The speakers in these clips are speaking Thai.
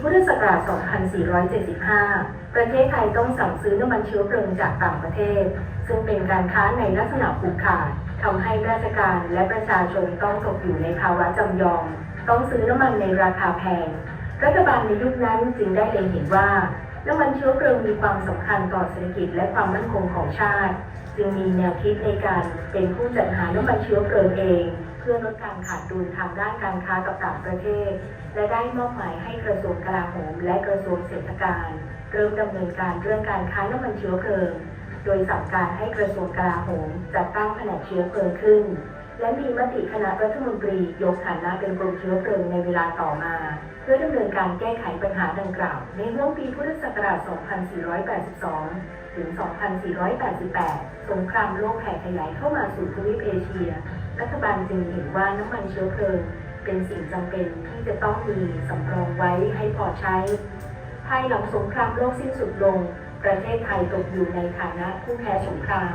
พุทธศักราช 2475 ประเทศไทยต้องสั่งซื้อน้ำมันเชื้อเพลิงจากต่างประเทศ ซึ่งเป็นการค้าในลักษณะผูกขาดทำให้ราชการและประชาชนต้องตกอยู่ในภาวะจำยอม ต้องซื้อน้ำมันในราคาแพง รัฐบาลในยุคนั้นจึงได้เล็งเห็นว่าน้ำมันเชื้อเพลิงมีความสำคัญต่อเศรษฐกิจและความมั่นคงของชาติ จึงมีแนวคิดในการเป็นผู้จัดหาน้ำมันเชื้อเพลิงเอง เพื่อลดการขาดดุลทางด้านการค้ากับต่างประเทศ และได้มอบหมายให้กระทรวงกลาโหมและกระทรวงเศรษฐการ เริ่มดำเนินการเรื่องการค้าน้ำมันเชื้อเพลิง โดยสั่งการให้กระทรวงกลาโหมจัดตั้งแผนกเชื้อเพลิงขึ้น และมีมติคณะรัฐมนตรียกฐานะเป็นกรมเชื้อเพลิงในเวลาต่อมา เพื่อดำเนินการแก้ไขปัญหาดังกล่าว ในช่วงปีพุทธศักราช 2482 ถึง 2488 สงครามโลกแผ่ขยายเข้ามาสู่ทวีปเอเชีย รัฐบาลจึงเห็นว่าน้ำมันเชื้อเพลิง เป็นสิ่งจำเป็นที่จะต้องมีสำรองไว้ให้พอใช้ ภายหลังสงครามโลกสิ้นสุดลง ประเทศไทยตกอยู่ในฐานะผู้แพ้สงคราม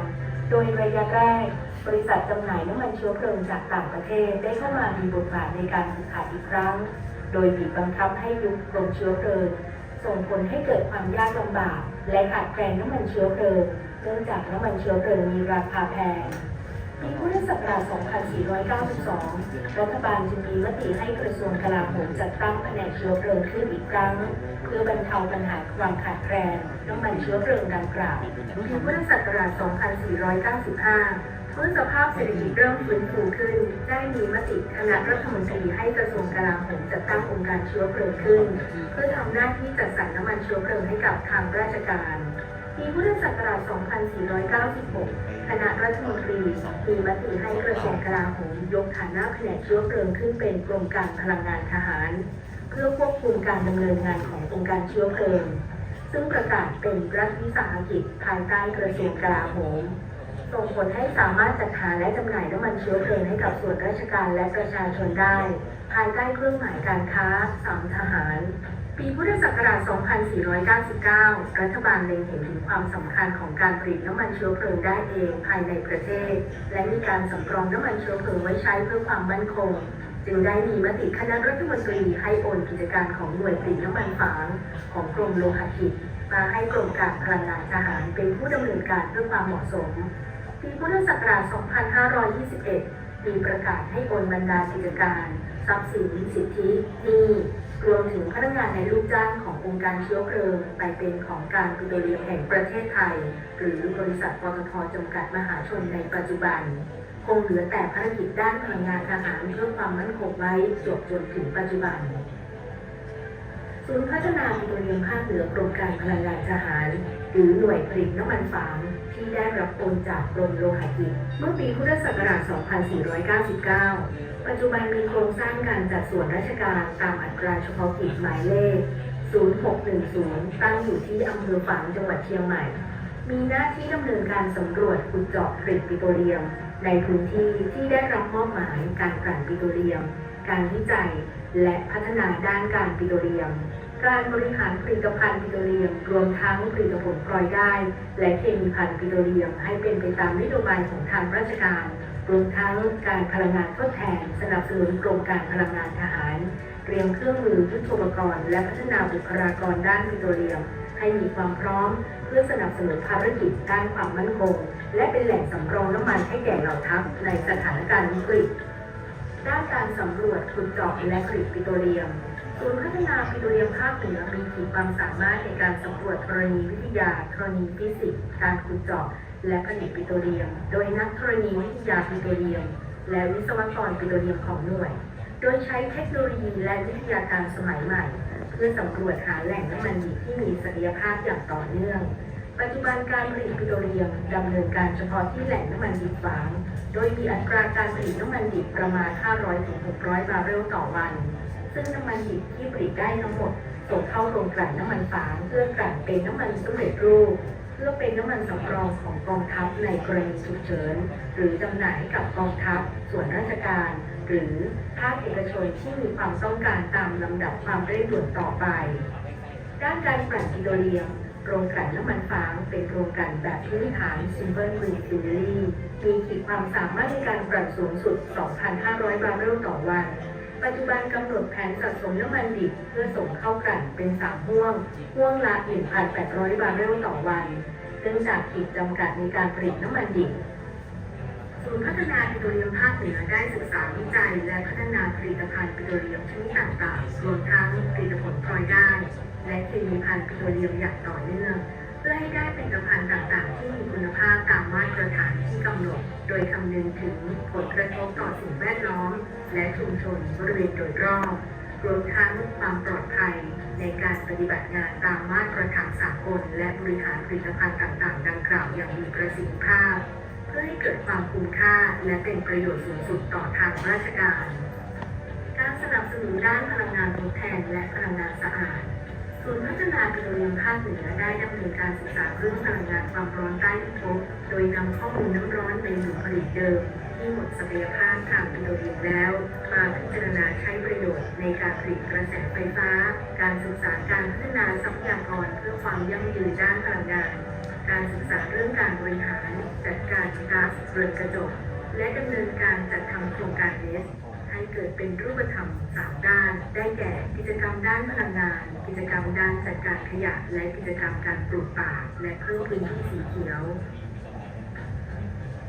โดยระยะแรก บริษัทจำหน่ายน้ำมันเชื้อเพลิงจากต่างประเทศได้เข้ามามีบทบาทในการผูกขาดอีกครั้ง โดยบีบบังคับให้ยุบกรมเชื้อเพลิง ส่งผลให้เกิดความยากลำบาก และขาดแคลนน้ำมันเชื้อเพลิงเนื่องจากน้ำมันเชื้อเพลิงมีราคาแพงปีพุทธศักราช 2492 รัฐบาลจึงมีมติให้กระทรวงกลาโหมจัดตั้งแผนกเชื้อเพลิงขึ้นอีกครั้ง เพื่อบรรเทาปัญหาความขาดแคลนน้ำมันเชื้อเพลิงดังกล่าวปีพุทธศักราช 2495 เมื่อสภาพเศรษฐกิจเริ่มฟื้นฟูขึ้น ได้มีมติคณะรัฐมนตรีให้กระทรวงกลาโหมจัดตั้งองค์การเชื้อเพลิงขึ้น เพื่อทำหน้าที่จัดสรรน้ำมันเชื้อเพลิงให้กับทางราชการปีพุทธศักราช 2496 คณะรัฐมนตรีมีมติให้กระทรวงกลาโหมยกฐานะแผนกเชื้อเพลิงขึ้นเป็นกรมการพลังงานทหาร เพื่อควบคุมการดำเนินงานขององค์การเชื้อเพลิง ซึ่งประกาศเป็นรัฐวิสาหกิจภายใต้กระทรวงกลาโหม ส่งผลให้สามารถจัดหาและจำหน่ายน้ำมันเชื้อเพลิงให้กับส่วนราชการและประชาชนได้ ภายใต้เครื่องหมายการค้าสามทหาร ปีพุทธศักราช 2499 รัฐบาลเล็งเห็นถึงความสำคัญของการผลิตน้ำมันเชื้อเพลิงได้เองภายในประเทศ และมีการสำรองน้ำมันเชื้อเพลิงไว้ใช้เพื่อความมั่นคงจึงได้มีมติคณะรัฐมนตรีให้โอนกิจการของหน่วยผลิตน้ำมันฝางของกรมโลหะกิจมาให้กรมการพลังงานทหารเป็นผู้ดำเนินการเพื่อความเหมาะสม ปีพุทธศักราช 2521 มีประกาศให้โอนบรรดากิจการทรัพย์สินสิทธิหนี้รวมถึงพนักงานในลูกจ้างขององค์การเชื้อเพลิงไปเป็นของการปิโตรเลียมแห่งประเทศไทย หรือบริษัทปตทจำกัดมหาชนในปัจจุบัน คงเหลือแต่ภารกิจด้านพลังงานทหารเพื่อความมั่นคงไว้จบจนถึงปัจจุบันศูนย์พัฒนาปิโตรเลียมภาคเหนือกรมการพลังงานทหาร หรือหน่วยผลิตน้ำมันฝาง ที่ได้รับโอนจากกรมโลหะกิจเมื่อปีพุทธศักราช 2499 ปัจจุบันมีโครงสร้างการจัดส่วนราชการตามอัตราเฉพาะกิจหมายเลข 0610 ตั้งอยู่ที่อำเภอฝางจังหวัดเชียงใหม่ มีหน้าที่ดำเนินการสำรวจขุดเจาะผลิตปิโตรเลียม ในพื้นที่ที่ได้รับมอบหมายการกลั่นปิโตรเลียม การวิจัย และพัฒนาด้านการปิโตรเลียม การบริหารผลิตภัณฑ์ปิโตรเลียม รวมทั้งผลิตผลพลอยได้ และเคมีภัณฑ์ปิโตรเลียมให้เป็นไปตามนโยบายของทางราชการ รวมทั้งการพลังงานทดแทน สนับสนุนกรมการพลังงานทหาร เตรียมเครื่องมือยุทโธปกรณ์และพัฒนาบุคลากรด้านปิโตรเลียม ให้มีความพร้อม เพื่อสนับสนุนภารกิจด้านความมั่นคง และเป็นแหล่งสำรองน้ำมันให้แก่เหล่าทัพในสถานการณ์วิกฤตด้านการสำรวจขุดเจาะและผลิตปิโตรเลียม ศูนย์พัฒนาปิโตรเลียมภาคเหนือมีขีดความสามารถในการสำรวจธรณีวิทยาธรณีฟิสิกส์การขุดเจาะและผลิตปิโตรเลียม โดยนักธรณีวิทยาปิโตรเลียม และวิศวกรปิโตรเลียมของหน่วย โดยใช้เทคโนโลยีและวิทยาการสมัยใหม่ เพื่อสำรวจหาแหล่งน้ำมันดิบที่มีศักยภาพอย่างต่อเนื่องปัจจุบันการผลิตปิโตรเลียมดำเนินการเฉพาะที่แหล่งน้ำมันดิบฝาง โดยมีอัตราการผลิตน้ำมันดิบประมาณ 500-600 บาร์เรลต่อวัน ซึ่งน้ำมันดิบที่ผลิตได้ทั้งหมดส่งเข้าโรงกลั่นน้ำมันฝางเพื่อกลั่นเป็นน้ำมันสำเร็จรูป เพื่อเป็นน้ำมันสำรองของกองทัพในกรณีฉุกเฉินหรือจำหน่ายกับกองทัพ ส่วนราชการ หรือภาคเอกชนที่มีความต้องการตามลำดับความเร่งด่วนต่อไป ด้านการกลั่นปิโตรเลียมโรงกลั่นน้ำมันฟางเป็นโรงกลั่นแบบพื้นฐาน Simple Refinery มีขีดความสามารถในการกลั่นสูงสุด 2,500 บาร์เรลต่อวัน ปัจจุบันกำหนดแผนสะสมน้ำมันดิบเพื่อส่งเข้ากลั่นเป็นสามห่วง ห่วงละ 1,800 บาร์เรลต่อวัน ซึ่งจากขีดจำกัดในการผลิตน้ำมันดิบศูนย์พัฒนาปิโตรเลียมภาคเหนือได้ศึกษาวิจัย และพัฒนาผลิตภัณฑ์ปิโตรเลียมชนิดต่างๆ รวมทั้งผลิตผลพลอยได้ และเคมีภัณฑ์ปิโตรเลียมอย่างต่อเนื่อง พื่อให้ได้ผลิตภัณฑ์ต่างๆ ที่มีคุณภาพตามมาตรฐานที่กำหนด โดยคำนึงถึงผลกระทบต่อสิ่งแวดล้อม และชุมชนบริเวณโดยรอบรวมทั้งความปลอดภัยในการปฏิบัติงานตามมาตรฐานสากล และบริหารผลิตภัณฑ์ต่างๆ ดังกล่าวอย่างมีประสิทธิภาพ เพื่อให้เกิดความคุ้มค่าและเป็นประโยชน์สูงสุดต่อทางราชการ การสนับสนุนด้านพลังงานทดแทนและพลังงานสะอาด ศูนย์พัฒนาปิโตรเลียมภาคเหนือได้ดำเนินการศึกษาเรื่องพลังงานความร้อนใต้พิภพโดยนำข้อมูลน้ำร้อนในหน่วยผลิตเดิม ที่หมดศักยภาพทางปิโตรเลียมแล้ว มาพิจารณาใช้ประโยชน์ในการผลิตกระแสไฟฟ้า การศึกษาการพัฒนาทรัพยากรเพื่อความยั่งยืนด้านพลังงาน การศึกษาเรื่องการบริหารจัดการก๊าซเรือนกระจกและดำเนินการจัดทำโครงการเนสให้เกิดเป็นรูปธรรมสาม ได้แก่กิจกรรมด้านพลังงาน กิจกรรมด้านจัดการขยะ และกิจกรรมการปลูกป่า และเพิ่มพื้นที่สีเขียว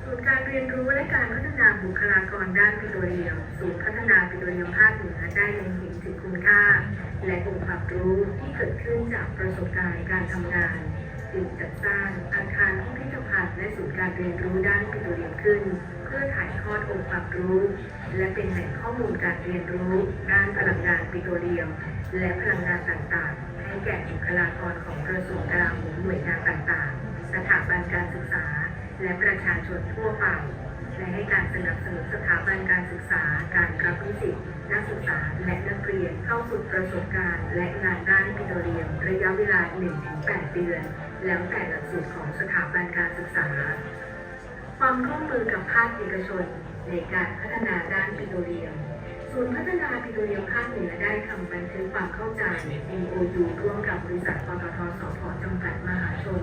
ศูนย์การเรียนรู้และการพัฒนาบุคลากรด้านปิโตรเลียมศูนย์พัฒนาปิโตรเลียมภาคเหนือได้เล็งเห็นถึงคุณค่า และองค์ความรู้ที่เกิดขึ้นจากประสบการณ์การทำงานจึงจัดสร้างอาคารพิพิธภัณฑ์และศูนย์การเรียนรู้ด้านปิโตรเลียมขึ้น พื่อถ่ายทอดองค์ความรู้ และเป็นแหล่งข้อมูลการเรียนรู้ด้านพลังงานปิโตรเลียม และพลังงานต่างๆ ให้แก่บุคลากรของกระทรวงกลาโหมหน่วยงานต่างๆ สถาบันการศึกษา และประชาชนทั่วไป และให้การสนับสนุนสถาบันการศึกษา การรับนิสิตนักศึกษาและนักเรียนเข้าฝึกประสบการณ์ และงานด้านปิโตรเลียม ระยะเวลา 1-8 เดือน แล้วแต่หลักสูตรของสถาบันการศึกษา ความร่วมมือกับภาคเอกชน ในการพัฒนาด้านปิโตรเลียมศูนย์พัฒนาปิโตรเลียมภาคเหนือได้ทำบันทึกความเข้าใจ MOU ร่วมกับบริษัทปตทสพจำกัดมหาชน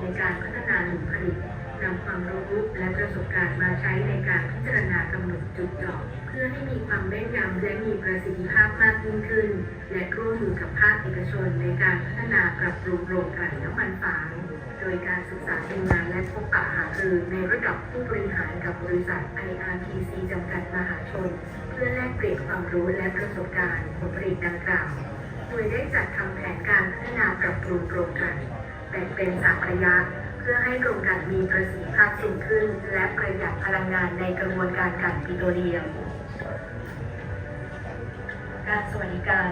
ในการพัฒนาหลุมผลิตนำความรู้และประสบการณ์มาใช้ในการพิจารณากำหนดจุดจอ พื่อให้มีความแม่นยำและมีประสิทธิภาพมากยิ่งขึ้น และร่วมมือกับภาคเอกชนในการพัฒนาปรับปรุงโรงกลั่นน้ำมันฝางโดยการศึกษาดูงานและพบปะหารือในระดับผู้บริหารกับบริษัท IRPC จำกัดมหาชน เพื่อแลกเปลี่ยนความรู้และประสบการณ์ผลผลิตดังกล่าวโดยได้จัดทำแผนการพัฒนาปรับปรุงโรงกลั่นแบ่งเป็นสามระยะเพื่อให้โรงกลั่นมีประสิทธิภาพสูงขึ้น และประหยัดพลังงานในกระบวนการกลั่นปิโตรเลียมารสวัสดิการ